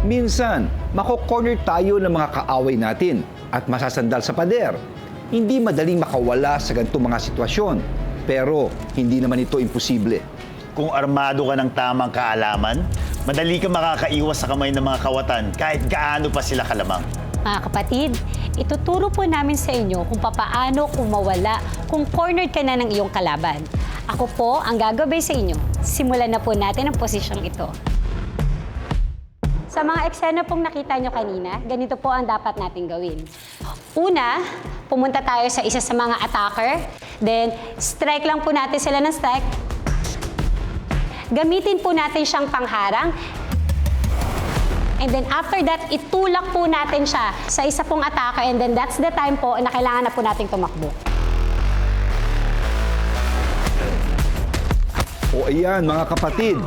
Minsan, mako-corner tayo ng mga kaaway natin at masasandal sa pader. Hindi madaling makawala sa ganitong mga sitwasyon. Pero hindi naman ito imposible. Kung armado ka ng tamang kaalaman, madali ka makakaiwas sa kamay ng mga kawatan kahit gaano pa sila kalamang. Mga kapatid, ituturo po namin sa inyo kung papaano kung mawala kung cornered ka na ng iyong kalaban. Ako po ang gagabay sa inyo. Simulan na po natin ang posisyong ito. Sa mga eksena pong nakita nyo kanina, ganito po ang dapat natin gawin. Una, pumunta tayo sa isa sa mga attacker. Then, strike lang po natin sila ng strike. Gamitin po natin siyang pangharang. And then after that, itulak po natin siya sa isa pong attacker and then that's the time po na kailangan na po nating tumakbo. O ayan mga kapatid,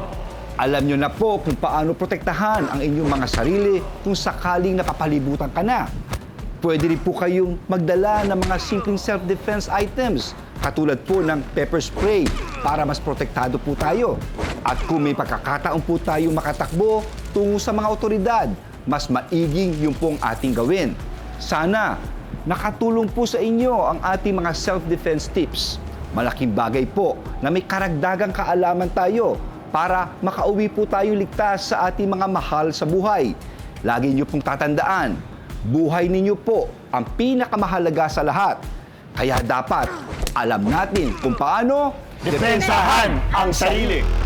alam nyo na po kung paano protektahan ang inyong mga sarili kung sakaling napapalibutan ka na. Pwede rin po kayong magdala ng mga simpleng self-defense items katulad po ng pepper spray para mas protektado po tayo. At kung may pagkakataon po tayong makatakbo tungo sa mga otoridad, mas maiging yung pong ating gawin. Sana nakatulong po sa inyo ang ating mga self-defense tips. Malaking bagay po na may karagdagang kaalaman tayo para makauwi po tayo ligtas sa ating mga mahal sa buhay. Lagi niyo pong tatandaan, buhay ninyo po ang pinakamahalaga sa lahat. Kaya dapat alam natin kung paano Depensahan ang sarili!